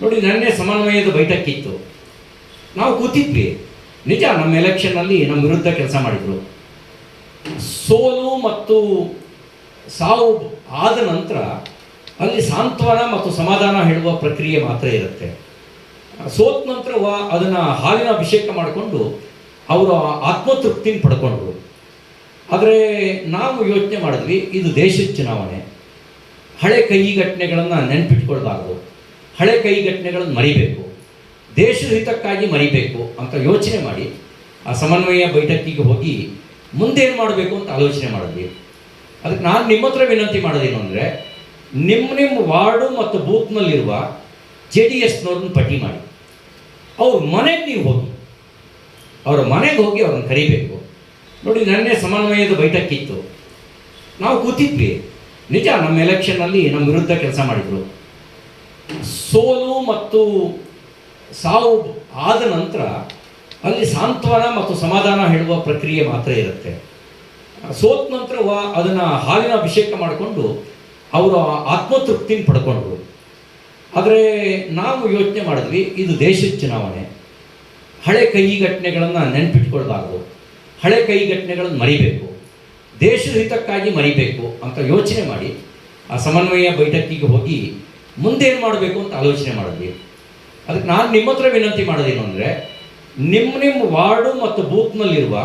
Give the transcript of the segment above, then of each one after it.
ನೋಡಿ, ನೆನ್ನೆ ಸಮನ್ವಯದ ಬೈಠಕ್ಕಿತ್ತು ನಾವು ಕೂತಿದ್ವಿ. ನಿಜ, ನಮ್ಮ ಎಲೆಕ್ಷನ್ನಲ್ಲಿ ನಮ್ಮ ವಿರುದ್ಧ ಕೆಲಸ ಮಾಡಿದರು. ಸೋಲು ಮತ್ತು ಸಾವು ಆದ ನಂತರ ಅಲ್ಲಿ ಸಾಂತ್ವನ ಮತ್ತು ಸಮಾಧಾನ ಹೇಳುವ ಪ್ರಕ್ರಿಯೆ ಮಾತ್ರ ಇರುತ್ತೆ. ಸೋತ ನಂತರ ಅದನ್ನು ಹಾಲಿನ ಅಭಿಷೇಕ ಮಾಡಿಕೊಂಡು ಅವರು ಆತ್ಮತೃಪ್ತಿನ ಪಡ್ಕೊಂಡ್ರು. ಆದರೆ ನಾವು ಯೋಚನೆ ಮಾಡಿದ್ವಿ, ಇದು ದೇಶದ ಚುನಾವಣೆ. ಹಳೆ ಕೈ ಘಟನೆಗಳನ್ನು ನೆನ್ಪಿಟ್ಕೊಳ್ಬಾರ್ದು. ಹಳೆ ಕೈ ಘಟನೆಗಳನ್ನು ಮರಿಬೇಕು, ದೇಶದ ಹಿತಕ್ಕಾಗಿ ಮರಿಬೇಕು ಅಂತ ಯೋಚನೆ ಮಾಡಿ ಆ ಸಮನ್ವಯ ಬೈಠಕ್ಕಿಗೆ ಹೋಗಿ ಮುಂದೇನು ಮಾಡಬೇಕು ಅಂತ ಆಲೋಚನೆ ಮಾಡಿದ್ವಿ. ಅದಕ್ಕೆ ನಾನು ನಿಮ್ಮ ಹತ್ರ ವಿನಂತಿ ಮಾಡೋದೇನು ಅಂದರೆ ನಿಮ್ಮ ನಿಮ್ಮ ವಾರ್ಡು ಮತ್ತು ಬೂತ್ನಲ್ಲಿರುವ ಜೆ ಡಿ ಎಸ್ನವ್ರನ್ನ ಪಟ್ಟಿ ಮಾಡಿ. ಅವ್ರ ಮನೆಗೆ ನೀವು ಹೋಗಿ, ಅವರ ಮನೆಗೆ ಹೋಗಿ ಅವ್ರನ್ನ ಕರಿಬೇಕು. ನೋಡಿ, ನನ್ನೇ ಸಮನ್ವಯದ ಬೈಠಕ್ಕಿತ್ತು. ನಾವು ಕೂತಿದ್ವಿ. ನಿಜ, ನಮ್ಮ ಎಲೆಕ್ಷನ್ನಲ್ಲಿ ನಮ್ಮ ವಿರುದ್ಧ ಕೆಲಸ ಮಾಡಿದರು. ಸೋಲು ಮತ್ತು ಸಾವು ಆದ ನಂತರ ಅಲ್ಲಿ ಸಾಂತ್ವನ ಮತ್ತು ಸಮಾಧಾನ ಹೇಳುವ ಪ್ರಕ್ರಿಯೆ ಮಾತ್ರ ಇರುತ್ತೆ. ಸೋತ ನಂತರ ಅದನ್ನು ಹಾಲಿನ ಅಭಿಷೇಕ ಮಾಡಿಕೊಂಡು ಅವರು ಆತ್ಮತೃಪ್ತಿನ ಪಡ್ಕೊಂಡ್ರು. ಆದರೆ ನಾವು ಯೋಚನೆ ಮಾಡಿದ್ವಿ, ಇದು ದೇಶದ ಚುನಾವಣೆ. ಹಳೆ ಕೈ ಘಟನೆಗಳನ್ನು ನೆನ್ಪಿಟ್ಕೊಳ್ಬಾರ್ದು. ಹಳೆ ಕೈ ಘಟನೆಗಳನ್ನು ಮರಿಬೇಕು. ದೇಶದ ಹಿತಕ್ಕಾಗಿ ಮರಿಬೇಕು ಅಂತ ಯೋಚನೆ ಮಾಡಿ ಆ ಸಮನ್ವಯ ಬೈಠಕ್ಕಿಗೆ ಹೋಗಿ ಮುಂದೇನು ಮಾಡಬೇಕು ಅಂತ ಆಲೋಚನೆ ಮಾಡಿದ್ವಿ. ಅದಕ್ಕೆ ನಾನು ನಿಮ್ಮ ಹತ್ರ ವಿನಂತಿ ಮಾಡೋದೇನು ಅಂದರೆ ನಿಮ್ಮ ನಿಮ್ಮ ವಾರ್ಡು ಮತ್ತು ಬೂತ್ನಲ್ಲಿರುವ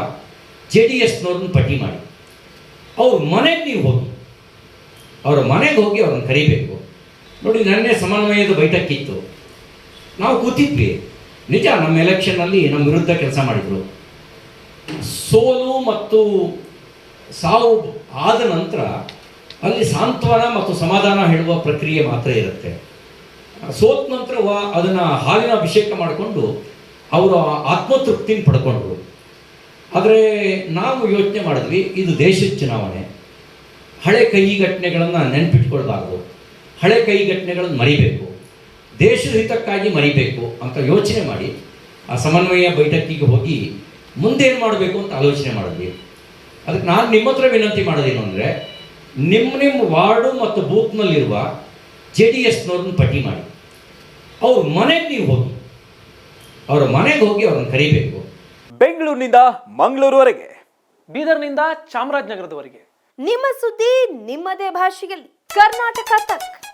ಜೆ ಡಿ ಎಸ್ನವ್ರನ್ನ ಪಟ್ಟಿ ಮಾಡಿ. ಅವ್ರ ಮನೆಗೆ ನೀವು ಹೋಗಿ. ಅವರ ಮನೆಗೆ ಹೋಗಿ ಅವ್ರನ್ನ ಕರಿಬೇಕು. ನೋಡಿ, ನನ್ನೇ ಸಮನ್ವಯದ ಬೈಠಕ್ಕಿತ್ತು ನಾವು ಕೂತಿದ್ವಿ. ನಿಜ, ನಮ್ಮ ಎಲೆಕ್ಷನ್ನಲ್ಲಿ ನಮ್ಮ ವಿರುದ್ಧ ಕೆಲಸ ಮಾಡಿದರು. ಸೋಲು ಮತ್ತು ಸಾವು ಆದ ನಂತರ ಅಲ್ಲಿ ಸಾಂತ್ವನ ಮತ್ತು ಸಮಾಧಾನ ಹೇಳುವ ಪ್ರಕ್ರಿಯೆ ಮಾತ್ರ ಇರುತ್ತೆ. ಸೋತ್ ನಂತರ ಅದನ್ನು ಹಾಲಿನ ಅಭಿಷೇಕ ಮಾಡಿಕೊಂಡು ಅವರು ಆತ್ಮತೃಪ್ತಿನ ಪಡ್ಕೊಂಡ್ರು. ಆದರೆ ನಾವು ಯೋಚನೆ ಮಾಡಿದ್ವಿ, ಇದು ದೇಶದ ಚುನಾವಣೆ. ಹಳೆ ಕೈ ಘಟನೆಗಳನ್ನು ನೆನ್ಪಿಟ್ಕೊಳ್ಬಾರ್ದು. ಹಳೆ ಕೈ ಘಟನೆಗಳನ್ನು ಮರಿಬೇಕು. ದೇಶದ ಹಿತಕ್ಕಾಗಿ ಮರಿಬೇಕು ಅಂತ ಯೋಚನೆ ಮಾಡಿ ಆ ಸಮನ್ವಯ ಬೈಠಕ್ಕಿಗೆ ಹೋಗಿ ಮುಂದೇನು ಮಾಡಬೇಕು ಅಂತ ಆಲೋಚನೆ ಮಾಡಿದ್ವಿ. ಅದಕ್ಕೆ ನಾನು ನಿಮ್ಮ ಹತ್ರ ವಿನಂತಿ ಮಾಡೋದೇನು ಅಂದರೆ ನಿಮ್ಮ ನಿಮ್ಮ ವಾರ್ಡು ಮತ್ತು ಬೂತ್ನಲ್ಲಿರುವ ಜೆ ಡಿ ಎಸ್ನವ್ರನ್ನ ಪಟ್ಟಿ ಮಾಡಿ. ಅವ್ರ ಮನೆಗೆ ನೀವು ಹೋಗಿ. ಅವರ ಮನೆಗೆ ಹೋಗಿ ಅವ್ರನ್ನ ಕರಿಬೇಕು. ಬೆಂಗಳೂರಿನಿಂದ ಮಂಗಳೂರುವರೆಗೆ ಬೀದರ್ನಿಂದ ಚಾಮರಾಜನಗರದವರೆಗೆ. ನಿಮ್ಮ ಸುದ್ದಿ ನಿಮ್ಮದೇ ಭಾಷೆಯಲ್ಲಿ. ಕರ್ನಾಟಕ ತಕ್.